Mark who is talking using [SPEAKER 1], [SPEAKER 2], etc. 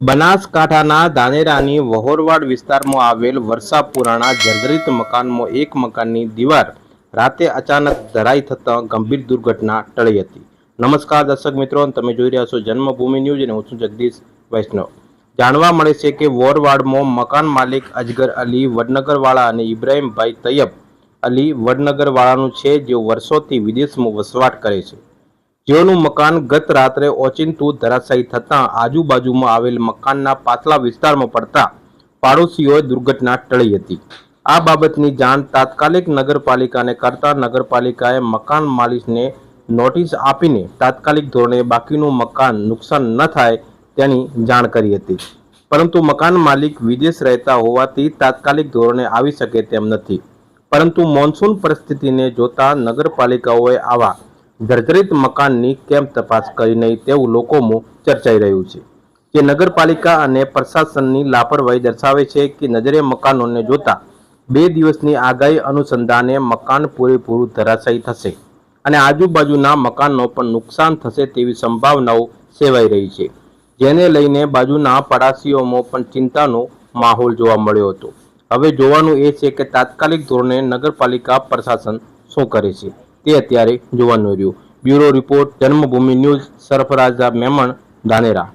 [SPEAKER 1] બનાસકાંઠાના ધાનેરાની વહોરવાડ વિસ્તારમાં આવેલ વર્ષાપુરાના જર્જરિત મકાનમાં એક મકાનની દીવાર રાતે અચાનક ધરાઈ થતાં ગંભીર દુર્ઘટના ટળી હતી. નમસ્કાર દર્શક મિત્રો તમે જોઈ રહ્યા છો જન્મભૂમિ ન્યૂઝ અને હું છું જગદીશ વૈષ્ણવ. જાણવા મળે છે કે વોરવાડમાં મકાન માલિક અજગર અલી, વડનગરવાળા અને ઇબ્રાહીમભાઈ તૈયબ અલી વડનગરવાળાનું છે, જેઓ વર્ષોથી વિદેશમાં વસવાટ કરે છે. જેઓનું મકાન ગત રાત્રે ઓચિંતું ધરાશાયી થતાં આજુબાજુમાં આવેલ મકાનના પાછલા વિસ્તારમાં પડતા પાડોશીઓએ દુર્ઘટના ટળી હતી. આ બાબતની જાણ તાત્કાલિક નગરપાલિકાને કરતા નગરપાલિકાએ મકાન માલિકને નોટિસ આપીને તાત્કાલિક ધોરણે બાકીનું મકાન નુકસાન ન થાય તેની જાણ કરી હતી. પરંતુ મકાન માલિક વિદેશ રહેતા હોવાથી તાત્કાલિક ધોરણે આવી શકે તેમ નથી. પરંતુ મોન્સૂન પરિસ્થિતિને જોતા નગરપાલિકાઓએ આવા જર્જરિત મકાનની કેમ તપાસ કરી નહીં તેવું લોકોમાં ચર્ચાઈ રહ્યું છે. જે નગરપાલિકા અને પ્રશાસનની લાપરવાહી દર્શાવે છે કે નજરે મકાનોને જોતા બે દિવસની આગાહી અનુસંધાને મકાન પૂરેપૂરું ધરાશાયી થશે અને આજુબાજુના મકાનો પણ નુકસાન થશે તેવી સંભાવનાઓ સેવાઈ રહી છે. જેને લઈને બાજુના પડાસીઓમાં પણ ચિંતાનો માહોલ જોવા મળ્યો હતો. હવે જોવાનું એ છે કે તાત્કાલિક ધોરણે નગરપાલિકા પ્રશાસન શું કરે છે? તે અત્યારે જોવાનું રહ્યું. Bureau report Janmabhoomi news Sarfaraz Memon Dhanera.